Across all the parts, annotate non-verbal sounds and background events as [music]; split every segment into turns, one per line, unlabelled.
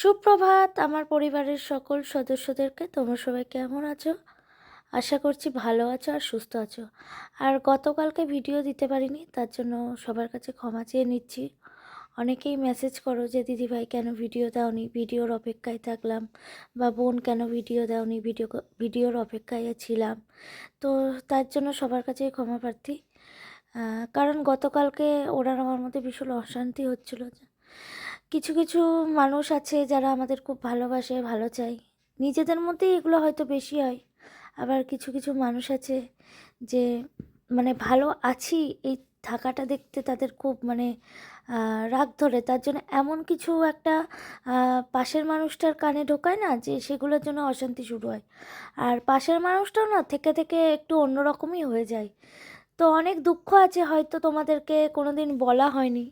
সুপ্রভাত, আমার পরিবারের সকল সদস্যদেরকে তোমরা সবাই কেমন আছো? আশা করছি ভালো আছো আর সুস্থ আছো। আর গতকালকে ভিডিও দিতে পারিনি, তার জন্য সবার কাছে ক্ষমা চেয়ে নিচ্ছি। অনেকেই মেসেজ করো যে দিদিভাই কেন ভিডিও দাওনি? ভিডিওর অপেক্ষায় থাকলাম বা বোন কেন ভিডিও দাওনি? ভিডিও ভিডিওর অপেক্ষায় ছিলাম। তো তার জন্য সবার কাছেই ক্ষমা প্রার্থী। কারণ গতকালকে ওরা আমার মধ্যে ভীষণ অশান্তি হচ্ছিল। কিছু কিছু মানুষ আছে যারা আমাদের খুব ভালোবাসে, ভালো চায়। নিজেদের মধ্যেই এগুলো হয়তো বেশি হয়। আবার কিছু কিছু মানুষ আছে যে মানে ভালো আছি, এই থাকাটা দেখতে তাদের খুব মানে রাগ ধরে। তার জন্য এমন কিছু একটা পাশের মানুষটার কানে ঢোকায় না যে সেগুলোর জন্য অশান্তি শুরু হয়। আর পাশের মানুষটাও না থেকে থেকে একটু অন্যরকমই হয়ে যায়। তো অনেক দুঃখ আছে হয়তো তোমাদেরকে কোনো দিন বলা হয়নি।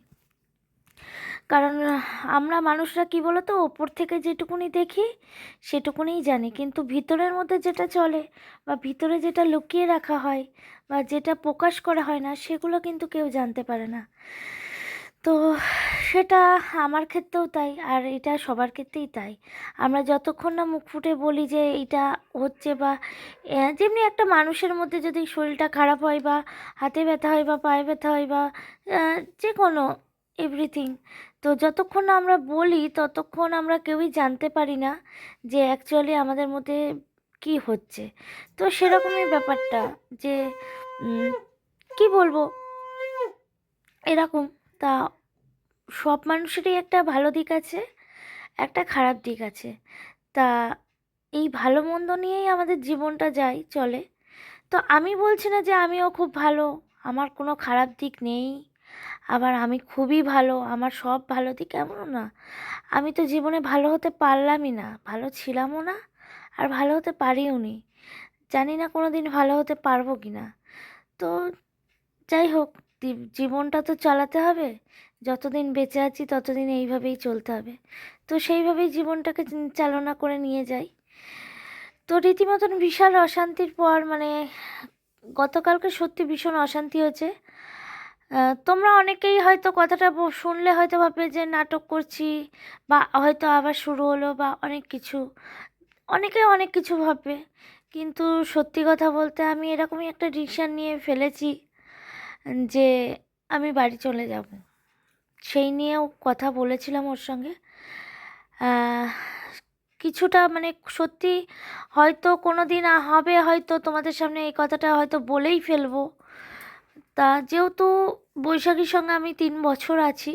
কারণ আমরা মানুষরা কি বলো তো ওপর থেকে যেটুকুনি দেখি, সেটুকুনিই জানি। কিন্তু ভিতরের মধ্যে যেটা চলে বা ভিতরে যেটা লুকিয়ে রাখা হয় বা যেটা প্রকাশ করা হয় না, সেগুলো কিন্তু কেউ জানতে পারে না। তো সেটা আমার ক্ষেত্রেও তাই, আর এটা সবার ক্ষেত্রেই তাই। আমরা যতক্ষণ না মুখ ফুটে বলি যে এইটা হচ্ছে বা যেমনি একটা মানুষের মধ্যে যদি শরীরটা খারাপ হয় বা হাতে ব্যথা হয় বা পায়ে ব্যথা হয় বা যে কোনো এভরিথিং তো যতক্ষণ না আমরা বলি, ততক্ষণ আমরা কেউই জানতে পারি না যে অ্যাকচুয়ালি আমাদের মধ্যে কি হচ্ছে। তো সেরকমই ব্যাপারটা যে কি বলব? এরকম, তা সব মানুষেরই একটা ভালো দিক আছে, একটা খারাপ দিক আছে। তা এই ভালো মন্দ নিয়েই আমাদের জীবনটা যায়, চলে। তো আমি বলছি না যে আমিও খুব ভালো, আমার কোনো খারাপ দিক নেই। আবার আমি খুবই ভালো, আমার সব ভালো দিক এমনও না। আমি তো জীবনে ভালো হতে পারলামই না, ভালো ছিলামও না, আর ভালো হতে পারিও নি। জানি না কোনো দিন ভালো হতে পারব কি না। তো যাই হোক জীবনটা তো চালাতে হবে, যতদিন বেঁচে আছি ততদিন এইভাবেই চলতে হবে। তো সেইভাবেই জীবনটাকে চালনা করে নিয়ে যাই। তো রীতিমতন বিশাল অশান্তির পর মানে গতকালকে সত্যি ভীষণ অশান্তি হয়েছে। তোমরা অনেকেই হয়তো কথাটা শুনলে হয়তো ভাববে যে নাটক করছি বা হয়তো আবার শুরু হলো বা অনেক কিছু। অনেকে অনেক কিছু ভাববে। কিন্তু সত্যি কথা বলতে আমি এরকমই একটা ডিসিশন নিয়ে ফেলেছি যে আমি বাড়ি চলে যাব। সেই নিয়েও কথা বলেছিলাম ওর সঙ্গে। কিছুটা মানে সত্যি হয়তো কোনো দিন হবে হয়তো তোমাদের সামনে এই কথাটা হয়তো বলেই ফেলব। তা যেহেতু বৈশাখীর সঙ্গে আমি তিন বছর আছি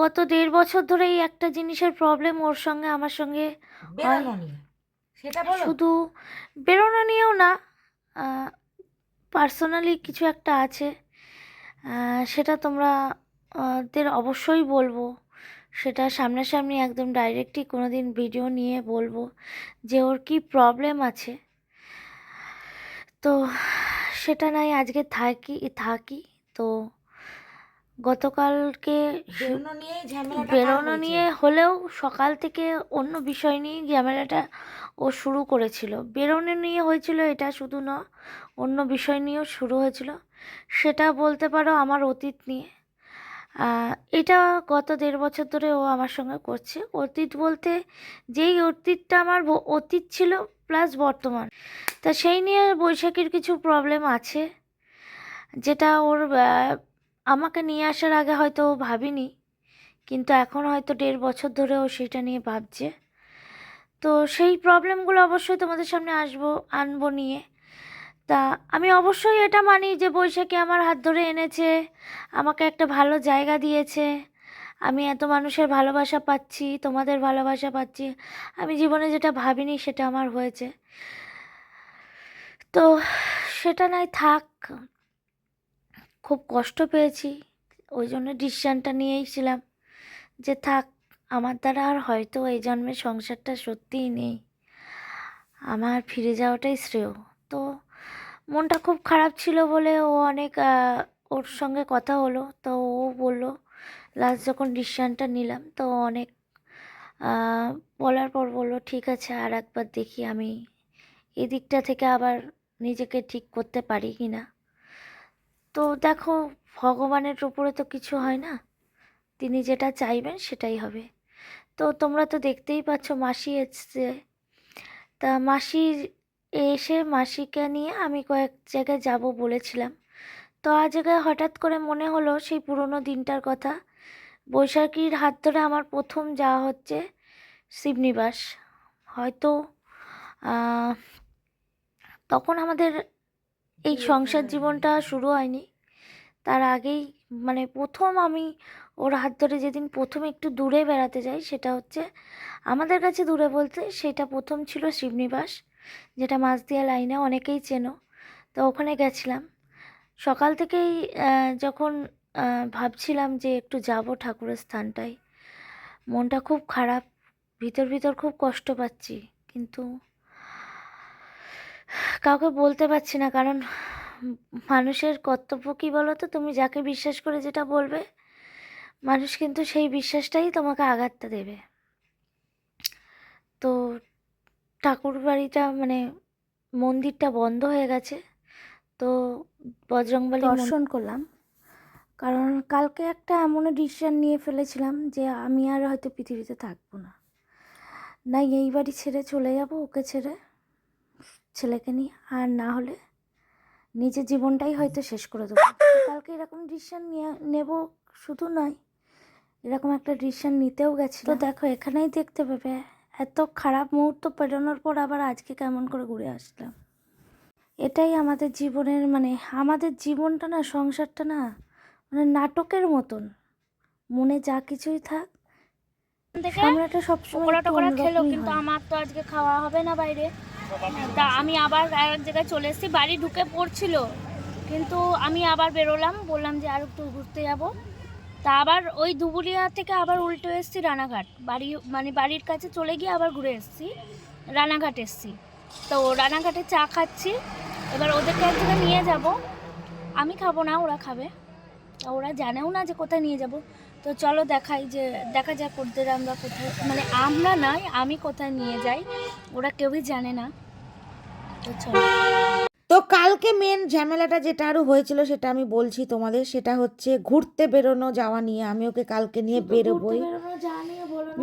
গত দেড় বছর ধরে এই একটা জিনিসের প্রবলেম ওর সঙ্গে আমার সঙ্গে
সেটা
শুধু বেরোনো নিয়েও না পার্সোনালি কিছু একটা আছে সেটা তোমরা দের অবশ্যই বলব। সেটা সামনাসামনি একদম ডাইরেক্টই কোনো দিন ভিডিও নিয়ে বলব যে ওর কি প্রবলেম আছে। তো সেটা নাই আজকে থাকি থাকি তো গতকালকে
বেরোনো নিয়ে
হলেও সকাল থেকে অন্য বিষয় নিয়ে ঝামেলাটা ও শুরু করেছিল। বেরোনো নিয়ে হয়েছিল এটা শুধু না অন্য বিষয় নিয়েও শুরু হয়েছিল। সেটা বলতে পারো আমার অতীত নিয়ে। এটা গত দেড় বছর ধরে ও আমার সঙ্গে করছে। অতীত বলতে যেই অতীতটা আমার অতীত ছিল প্লাস বর্তমান। তা সেই নিয়ে বৈশাখীর কিছু প্রবলেম আছে, যেটা ওর আমাকে নিয়ে আসার আগে হয়তো ও ভাবিনি, কিন্তু এখন হয়তো দেড় বছর ধরে ও সেটা নিয়ে ভাবছে। তো সেই প্রবলেমগুলো অবশ্যই তোমাদের সামনে আসব, আনব নিয়ে। তা আমি অবশ্যই এটা মানি যে বৈশাখী আমার হাত ধরে এনেছে, আমাকে একটা ভালো জায়গা দিয়েছে আমি এত মানুষের ভালোবাসা পাচ্ছি, তোমাদের ভালোবাসা পাচ্ছি। আমি জীবনে যেটা ভাবিনি সেটা আমার হয়েছে। তো সেটা নয় থাক। খুব কষ্ট পেয়েছি, ওই জন্য ডিসিশানটা নিয়েই ছিলাম যে থাক, আমার দ্বারা আর হয়তো এই জন্মের সংসারটা সত্যিই নেই। আমার ফিরে যাওয়াটাই শ্রেয়। তো মনটা খুব খারাপ ছিল বলে ও অনেক ওর সঙ্গে কথা হলো, তো ও বলল লাস্ট যখন ডিসিশানটা নিলাম, তো অনেক বলার পর বলল, ঠিক আছে, আর একবার দেখি আমি এদিকটা থেকে আবার নিজেকে ঠিক করতে পারি কি না? তো দেখো, ভগবানের উপরে তো কিছু হয় না। তিনি যেটা চাইবেন সেটাই হবে। তো তোমরা তো দেখতেই পাচ্ছ মাসি এসছে। তা মাসি এসে মাসিকে নিয়ে আমি কয়েক জায়গায় যাব বলেছিলাম। তো আজ জায়গায় হঠাৎ করে মনে হলো সেই পুরোনো দিনটার কথা। বৈশাখীর হাত ধরে আমার প্রথম যাওয়া হচ্ছে শিবনিবাস। হয়তো তখন আমাদের এই সংসার জীবনটা শুরু হয়নি। তার আগেই মানে প্রথম আমি ওর হাত ধরে যেদিন প্রথম একটু দূরে বেড়াতে যাই সেটা হচ্ছে আমাদের কাছে দূরে বলতে সেটা প্রথম ছিল শিবনিবাস যেটা মাঝদিয়া লাইনে অনেকেই চেনো। তো ওখানে গেছিলাম। সকাল থেকেই যখন ভাবছিলাম যে একটু যাব ঠাকুরের স্থানটায়, মনটা খুব খারাপ, ভিতর ভিতর খুব কষ্ট পাচ্ছি, কিন্তু কাউকে বলতে পারছি না, কারণ মানুষের কর্তব্য কী বলো তো তুমি যাকে বিশ্বাস করে যেটা বলবে, মানুষ কিন্তু সেই বিশ্বাসটাই তোমাকে আঘাতটা দেবে। তো ঠাকুর বাড়িটা মানে মন্দিরটা বন্ধ হয়ে গেছে তো বজরংবলী দর্শন করলাম। কারণ কালকে একটা এমন ডিসিশন নিয়ে ফেলেছিলাম যে আমি আর হয়তো পৃথিবীতে থাকব না। না, এই বাড়ি ছেড়ে চলে যাব, ওকে ছেড়ে, ছেলেকে নিয়ে, আর না হলে নিজের জীবনটাই হয়তো শেষ করে দেবো। কালকে এরকম ডিসিশন নিয়ে নেব শুধু নয়, এরকম একটা ডিসিশন নিতেও গেছি তো দেখো, এখানেই দেখতে পাবে, এত খারাপ মুহূর্ত পেরোনোর পর আবার আজকে কেমন করে ঘুরে আসলাম। এটাই আমাদের জীবনের মানে আমাদের জীবনটা না সংসারটা না মানে নাটকের মতন। মনে যা কিছুই থাক। সামনেটা সবসময়
খেলো কিন্তু আমার তো আজকে খাওয়া হবে না বাইরে। তা আমি আবার এক জায়গায় চলে এসেছি বাড়ি ঢুকে পড়ছিল। কিন্তু আমি আবার বেরোলাম বললাম যে আর একটু ঘুরতে যাব। তা আবার ওই দুবুলিয়া থেকে আবার উল্টো এসেছি রানাঘাট। বাড়ি মানে বাড়ির কাছে চলে গিয়ে আবার ঘুরে এসেছি রানাঘাট এসেছি। তো রানাঘাটে চা খাচ্ছি। এবার ওদেরকে এক জায়গায় নিয়ে যাব। আমি খাব না, ওরা খাবে। ওরা জানেও না যে কোথায় নিয়ে যাব। তো চলো দেখাই যে, দেখা যাক ওদের আমরা কোথায় মানে আমরা নয়, আমি কোথায় নিয়ে যাই। ওরা কেউই জানে না। তো চলো।
তো কালকে মেন ঝামেলাটা যেটা আরও হয়েছিল সেটা আমি বলছি তোমাদের সেটা হচ্ছে ঘুরতে বেরোনো যাওয়া নিয়ে। আমি ওকে কালকে নিয়ে বেরোবই।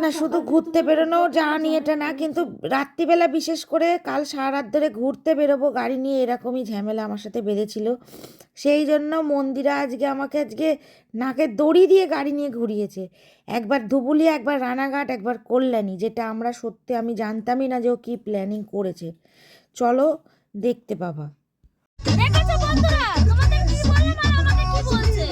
না শুধু ঘুরতে বেরোনো যাওয়া নিয়ে এটা না কিন্তু রাত্রিবেলা বিশেষ করে কাল সারা রাত ধরে ঘুরতে বেরোবো গাড়ি নিয়ে এরকমই ঝামেলা আমার সাথে বেঁধেছিল। সেই জন্য মন্দিরা আজকে আমাকে আজকে নাকে দড়ি দিয়ে গাড়ি নিয়ে ঘুরিয়েছে। একবার ধুবুলি একবার রানাঘাট একবার কল্যাণী যেটা আমরা সত্যি আমি জানতামই না যে ও কী প্ল্যানিং করেছে। চলো দেখতে পাবা।
দেখেছ বন্ধুরা? তোমাদের কি বললাম কি বলছে?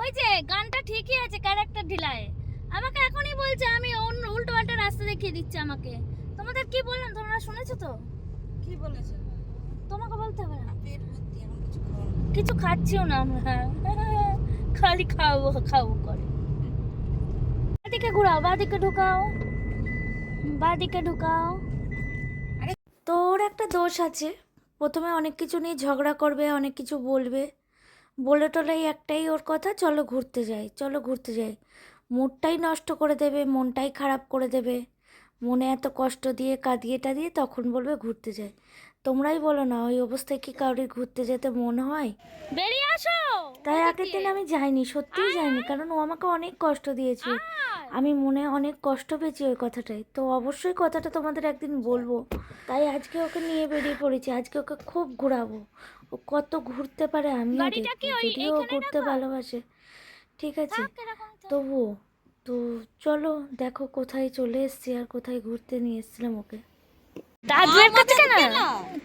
ওই যে গানটা ঠিকই আছে ক্যারেক্টার ঢিলায়। আমাকে এখনই বলছে আমি অন্য উল্টো পাল্টা রাস্তা দেখিয়ে দিচ্ছে আমাকে। তোমাদের কি বললাম তোমরা শুনেছো তো?
কি বলেছে?
তোমাকে বলতে হবে না। কিছু খাচ্ছিও না আমরা। খালি খাব খাব করে। বাদিকে ঘুরাও বাদিকে ঢুকাও। বাদিকে ঢুকাও।
তো ওর একটা দোষ আছে। প্রথমে অনেক কিছু নিয়ে ঝগড়া করবে, অনেক কিছু বলবে। বলে টলে একটাই ওর কথা, চলো ঘুরতে যাই, চলো ঘুরতে যাই। মুডটাই নষ্ট করে দেবে, মনটাই খারাপ করে দেবে। মনে এত কষ্ট দিয়ে কাঁদিয়ে টাদিয়ে তখন বলবে ঘুরতে যাই। তোমরাই বলো না ওই অবস্থায় কি কাউরি ঘুরতে যেতে মন হয়?
বেরিয়ে আসো!
তাই আগের দিন আমি যাইনি সত্যিই যাইনি কারণ ও আমাকে অনেক কষ্ট দিয়েছে। আমি মনে অনেক কষ্ট পেয়েছি ওই কথাটাই তো অবশ্যই কথাটা তোমাদের একদিন বলব। তাই আজকে ওকে নিয়ে বেরিয়ে পড়েছি আজকে ওকে খুব ঘোরাবো। ও কত ঘুরতে পারে
আমি
যদিও ও ঘুরতে ভালোবাসে। ঠিক আছে। তবুও তো চলো দেখো কোথায় চলে এসেছি আর কোথায় ঘুরতে নিয়ে এসেছিলাম ওকে।
দাদুর কাছে কেন?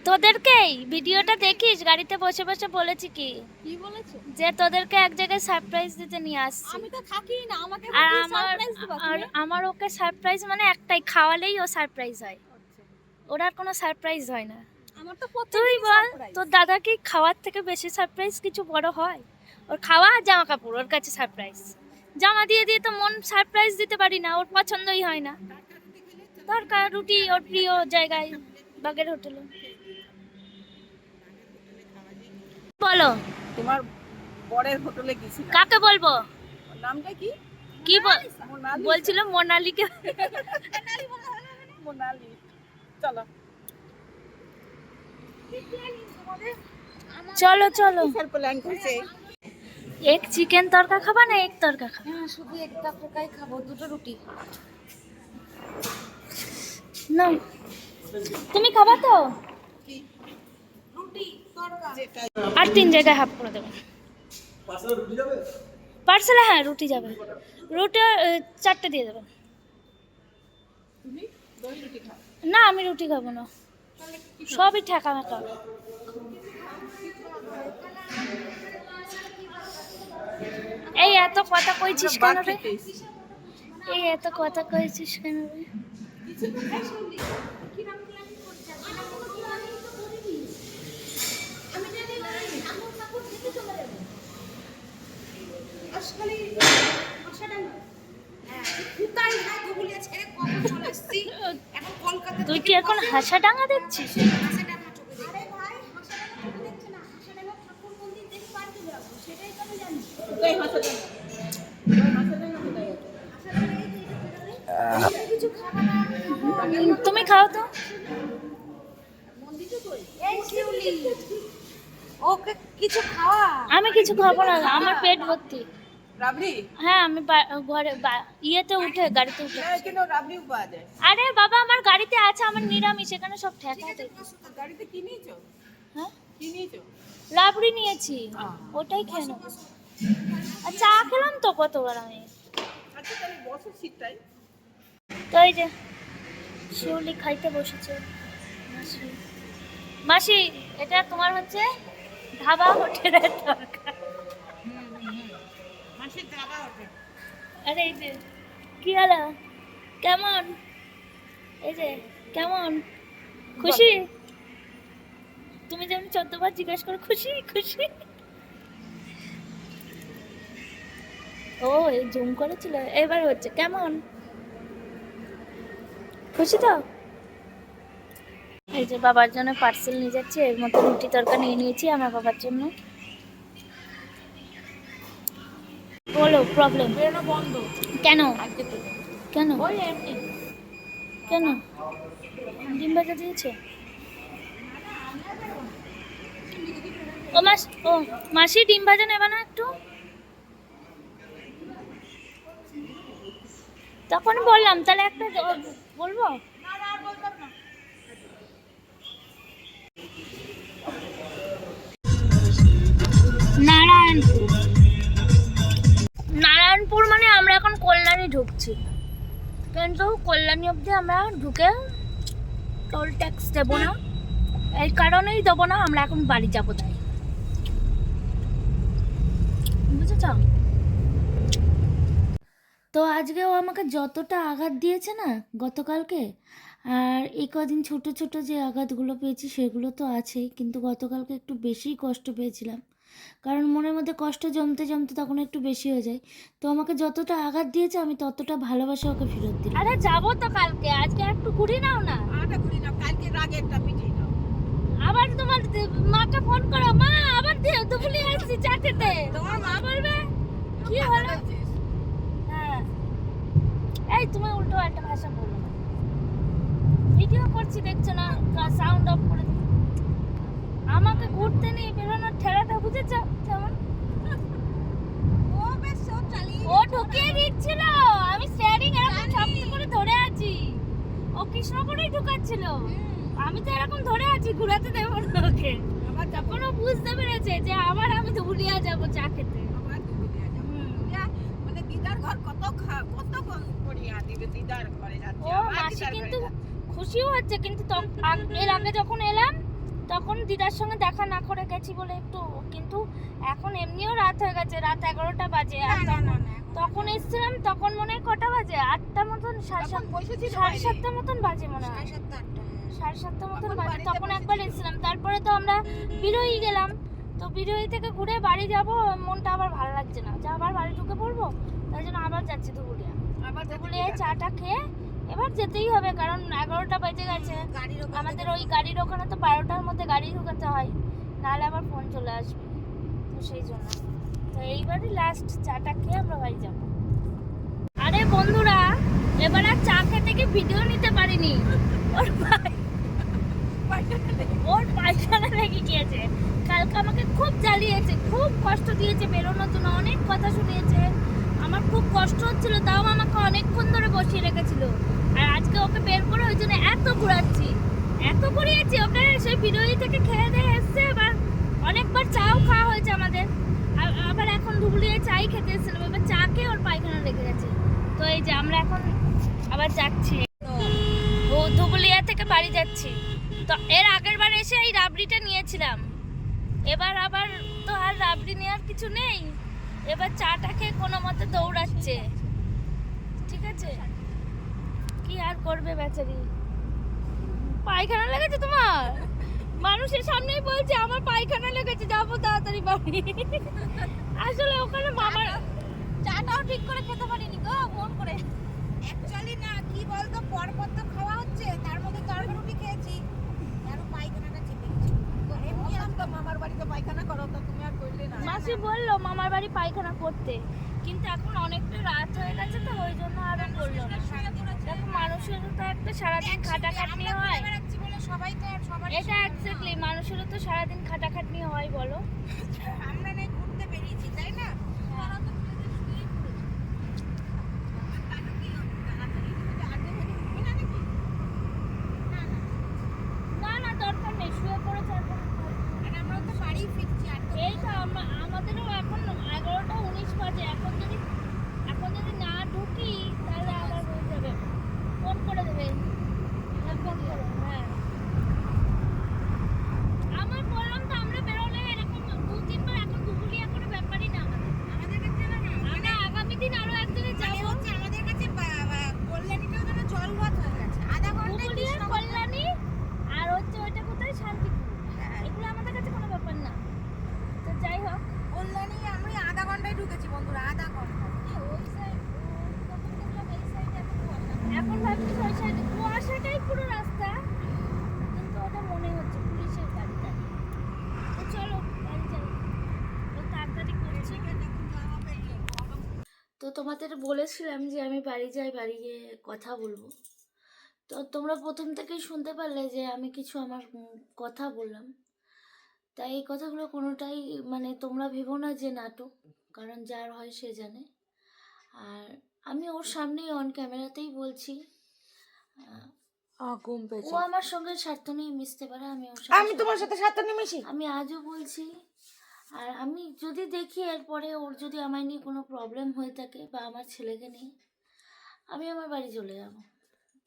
তোদেরকেই? ভিডিওটা দেখিস গাড়িতে বসে বসে বলেছি কি?
কি বলেছ?
যে তোদেরকে এক জায়গায় সারপ্রাইজ দিতে নিয়ে আসছি।
আমি তো থাকি না আমাকে
আর আমার আর আমার ওকে সারপ্রাইজ মানে একটাই খাওয়ালেই ও সারপ্রাইজ হয়। ওর আর কোনো সারপ্রাইজ হয় না।
আমার তো
তুই বল তোর দাদা কি খাওয়ার থেকে বেশি সারপ্রাইজ কিছু বড় হয়? ওর খাওয়া আর জামা কাপড় ওর কাছে সারপ্রাইজ জামা দিয়ে দিয়ে তো মন সারপ্রাইজ দিতে পারি না ওর পছন্দই হয় না। দরকার রুটি ওর প্রিয় জায়গায় বাগের হোটেলে। বলো।
তোমার বরের হোটেলে গেছিলাম।
কাকে বলব?
নামটা কি?
কি বল
মোনালি
বলছিল মোনালিকে।
মোনালি। চলো।
চলো চলো।
প্ল্যান করছে।
এক চিকেন তরকা খাবা না এক তরকা খাবা?
হ্যাঁ শুধু একটা পোকাই খাব দুটো রুটি।
না। তুমি খাবা তো? আর তিন জায়গায় হাফ করে দেবেন পার্সেলে হ্যাঁ রুটি যাবে। রুটি চারটে দিয়ে দেবেন না আমি রুটি খাব না। সবই ঠেকা মেকা এই এত কথা কইছিস কেন রে? এই এত কথা কইছিস কেন রে? তুই কি এখন হাসা ডাঙা দেখছিস
কোথায় হাসাটা হাসাটা না কোথায়
তুমি খাও তো।
ওকে কিছু খাওয়া?
আমি কিছু খাব না আমার পেট ভর্তি। হ্যাঁ আমি ঘরে ইয়েতে উঠে গাড়িতে উঠে।
হ্যাঁ
আরে বাবা আমার গাড়িতে আছে আমার নিরামিষ এখানে সব ঠেকাতে
গাড়িতে কি নিয়েছো?
হ্যাঁ?
কি নিয়েছো?
ওটাই খেয়ে নেব। আর চা খেলাম তো কতবার আমি?
আচ্ছা তাহলে বসো শীতটাই
তো এই যে শিউলি খাইতে বসেছে। মাসি। মাসি এটা তোমার হচ্ছে ধাবা হোটেলের দরকার।
মাসির ধাবা ওঠে
আরে এই যে কি হলো? কেমন? এই যে কেমন? খুশি? তুমি যেমন চোদ্দবার জিজ্ঞেস করো খুশি খুশি? ও এই জুম করেছিল। এবার হচ্ছে কেমন? খুশি তো? এই যে বাবার জন্য পার্সেল নিয়ে যাচ্ছি এর মতো রুটি তরকা নিয়ে নিয়েছি আমার বাবার জন্য। বলো প্রবলেম
বন্ধ।
কেন? কেন? কেন? ডিম ভাজা দিয়েছে? ও মাস ও মাসি ডিম ভাজা নেবে না একটু? তখন বললাম তাহলে একটা বলব? নারায়ণপুর। নারায়ণপুর মানে আমরা এখন কল্যাণী ঢুকছি। কিন্তু কল্যাণী অবধি আমরা ঢুকে টোল ট্যাক্স দেবো না। এই কারণেই দেবো না আমরা এখন বাড়ি যাব তাই। বুঝেছ? তো আজকে ও আমাকে যতটা আঘাত দিয়েছে না গতকালকে আর এই কদিন ছোট ছোট যে আঘাতগুলো পেয়েছি সেগুলো তো আছেই কিন্তু গতকালকে একটু বেশিই কষ্ট পেয়েছিলাম। কারণ মনের মধ্যে কষ্ট জমতে জমতে তখন একটু বেশি হয়ে যায়। তো আমাকে যতটা আঘাত দিয়েছে আমি ততটা ভালোবাসা ওকে ফেরত দিই আরে যাব তো কালকে আজকে একটু ঘুরি নাও না।
আটা ঘুরি নাও কালকে রাগে একটা পিটিয়ে নাও।
আবার তোমার মাকে ফোন করো মা আবার দুপুলি আসছি চা খেতে তোমার মা বলবে কি হলো? এই তুমি উল্টো একটা ভাষা বলো। ভিডিও করছি দেখছ না? সাউন্ড অফ করে। আমাকে ঘুরতে নিয়ে বেরোনোর ঠেলাটা বুঝেছ? কেমন? ও ঢুকিয়ে দিচ্ছিল। আমি স্টিয়ারিং এরকম চাপতে করে ধরে আছি। ও কৃষ্ণপুরেই ঢুকাচ্ছিল। আমি তো এরকম ধরে আছি ঘুরাতে দেবো না ওকে। তখন ও বুঝতে পেরেছে যে আবার আমি তো উলিয়া যাব চা খেতে।
মানে দিদার ঘর কত খা- কত দিবে দিদার ঘরে যাচ্ছে
ও মাসি কিন্তু। খুশিও হচ্ছে কিন্তু এর আগে যখন এলাম তখন দিদার সঙ্গে দেখা না করে গেছি বলে একটু কিন্তু এখন এমনিও রাত হয়ে গেছে রাত এগারোটা বাজে তখন- এসেছিলাম তখন মনে হয় কটা বাজে? আটটা মতন সাড়ে সাত সাড়ে সাতটা মতন বাজে মনে হয়। সাড়ে সাতটা মতন বাজে। তখন একবার এসেছিলাম। তারপরে তো আমরা বিরোই গেলাম। তো বিরোহী থেকে ঘুরে বাড়ি যাব মনটা আবার ভালো লাগছে না। যা আবার বাড়ি ঢুকে পড়ব তাই জন্য আবার যাচ্ছি
যাচ্ছে
দুপুরে চাটা খেয়ে এবার যেতেই হবে কারণ এগারোটা বেজে গেছে। আমাদের ওই গাড়ির ওখানে তো বারোটার মধ্যে গাড়ি ঢুকাতে হয় নাহলে আবার ফোন চলে আসবে। তো সেই জন্য। তো এইবারই লাস্ট চাটা খেয়ে আমরা বাড়ি যাব। আরে বন্ধুরা এবার আর চা খেতে গিয়ে ভিডিও নিতে পারিনি। ওর পায়- ওর পায়খানা লেগে গিয়েছে। কালকে আমাকে খুব জ্বালিয়েছে খুব কষ্ট দিয়েছে বেরোনোর জন্য অনেক কথা শুনিয়েছে। আমার খুব কষ্ট হচ্ছিল, তাও আমাকে অনেকক্ষণ ধরে বসিয়ে রেখেছিল। আর আজকে ওকে বের করে ওই জন্য এত ঘুরাচ্ছি। এত ঘুরিয়েছি, ওকে সেই বিরোধী থেকে খেয়ে দিয়ে এসছে এবার অনেকবার চাও খাওয়া হয়েছে আমাদের। আবার এখন ধুবলিয়ে চাই খেতে এসেছিলাম এবার চা খেয়ে ওর পায়খানা লেগে গেছে। তো এই যে আমরা এখন আবার যাচ্ছি। ধুবুলিয়া থেকে বাড়ি যাচ্ছি। তো এর আগের বার এসে এই রাবড়িটা নিয়েছিলাম। এবার আবার তো আর রাবড়ি নেওয়ার কিছু নেই। এবার চাটা খেয়ে কোনো মতে দৌড়াচ্ছে। ঠিক আছে? কি আর করবে বেচারি? পায়খানা লেগেছে তোমার? মানুষের সামনেই বলছে আমার পায়খানা লেগেছে যাব তাড়াতাড়ি বাড়ি। আসলে ওখানে মামার চাটাও ঠিক করে খেতে পারিনি গো ফোন করে।
অ্যাকচুয়ালি না কি বলতো পরপর তো খাওয়া হচ্ছে তার মধ্যে তরকা রুটি খেয়েছি। আর পায়খানাটা চেপে গেছে? এমনি আসতো মামার বাড়িতে পায়খানা করো তো তুমি আর করলে না
মাসি বলল মামার বাড়ি পায়খানা করতে। কিন্তু এখন অনেকটা রাত হয়ে গেছে তো ওই জন্য আর করল দেখো মানুষের তো একটা সারাদিন খাটাখাটনি হয়।
সবাই তো
এটা এক্স্যাক্টলি মানুষেরও তো সারাদিন খাটাখাটনি হয় বলো [laughs]
আমরা নাই ঘুরতে বেরিয়েছি তাই না তারা তো নিজেদের শুয়েই পড়েছে। আর কালু কি হবে? তাড়াতাড়ি উঠে আগে থেকে ঘুমি না নাকি? না, না।
না না দরকার নেই শুয়ে পড়েছে এখন
আর আমরাও তো বাড়ি ফিরছি আর তো
এই তো আমা- আমাদেরও এখন এগারোটা উনিশ বাজে এখন যদি এখন যদি না ঢুকি তাহলে আবার হয়ে যাবে ফোন করে দেবে হ্যাঁ, ফোন করো হ্যাঁ আমার বললাম তো আমরা বেরোলে এরকম দু তিনবার এখন দুপুরিয়া করে ব্যাপারই না আমাদের
আমাদের কাছে না না,
আমরা আগামী দিন আরও একদিনে
মানে
যাব
হচ্ছে আমাদের কাছে বা- বা- কল্যাণীটাও যেন জলভাত হয়ে গেছে। আধা ঘন্টায়
দুপুরিয়া
কৃষ্ণ-
কল্যাণী আর হচ্ছে ওইটা কোথায় শান্তিপুর
হ্যাঁ,
এগুলো আমাদের কাছে কোনো ব্যাপার না তো যাই হোক
কল্যাণী আমি আধা ঘন্টায় ঢুকেছি বন্ধুরা আধা ঘণ্টা
ওই সাইড তখন দেখলাম এই সাইডে এত কুয়াশা এখন ভাবছি ওই সাইডে কুয়াশাটাই পুরো রাস্তা কিন্তু ওটা মনে হচ্ছে পুলিশের গাড়ি দাঁড়িয়ে তো চলো বাড়ি যাই ও তাড়াতাড়ি করছে তো তোমাদের বলেছিলাম যে আমি বাড়ি যাই বাড়ি গিয়ে কথা বলব। তো তোমরা প্রথম থেকেই শুনতে পারলে যে আমি কিছু আমার কথা বললাম। তাই এই কথাগুলো কোনোটাই মানে তোমরা ভেবো না যে নাটক কারণ যার হয় সে জানে। আর আমি ওর সামনেই অন ক্যামেরাতেই বলছি ও আমার সঙ্গে স্বার্থ নিয়ে মিশতে পারে আমি ওর
আমি তোমার সাথে সাথে নিমেছি
আমি আজও বলছি আর আমি যদি দেখি এরপরে ওর যদি আমায় নিয়ে কোনো প্রবলেম হয়ে থাকে বা আমার ছেলেকে নিয়ে আমি আমার বাড়ি চলে যাব।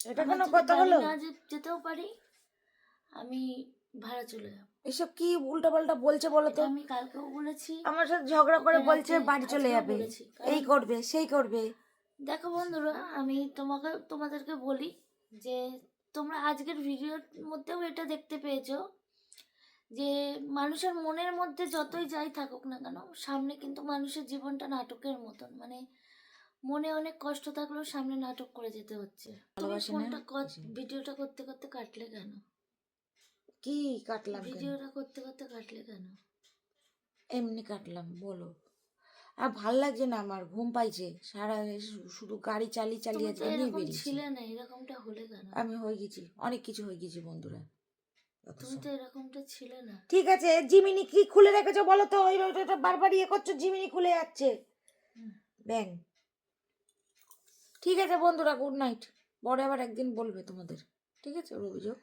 এটা কোনো কথা হলো?
না যে- যেতেও পারি আমি ভাড়া চলে যাব।
এসব কি উল্টা পাল্টা বলছে বলো তো?
আমি কালকেও বলেছি।
আমার সাথে ঝগড়া করে বলছে বাড়ি চলে যাবে। এই করবে সেই করবে।
দেখো বন্ধুরা আমি তোমাকে তোমাদেরকে বলি যে তোমরা আজকের ভিডিওর মধ্যেও এটা দেখতে পেয়েছ। যে মানুষের মনের মধ্যে যতই যাই থাকুক না কেন সামনে কিন্তু মানুষের জীবনটা নাটকের মতন। মানে মনে অনেক কষ্ট থাকলেও সামনে নাটক করে যেতে হচ্ছে। তুমি ফোনটা ভিডিওটা করতে করতে কাটলে কেন?
কি কাটলাম
ভিডিওটা করতে করতে কাটলে কেন?
এমনি কাটলাম বলো। আর ভালো লাগছে না আমার? ঘুম পাইছে। সারা শুধু গাড়ি চালিয়ে চালিয়ে
ছিলে না এরকমটা হলে কেন?
আমি হয়ে গেছি অনেক কিছু হয়ে গেছি বন্ধুরা।
তুমি তো এরকমটা ছিলে না।
ঠিক আছে জিমিনি কি খুলে রেখেছো বলো তো? ওই ওইটা বারবার ইয়ে করছ জিমিনি খুলে যাচ্ছে। ব্যাং। ঠিক আছে বন্ধুরা গুড নাইট পরে আবার একদিন বলবে তোমাদের। ঠিক আছে ওর অভিযোগ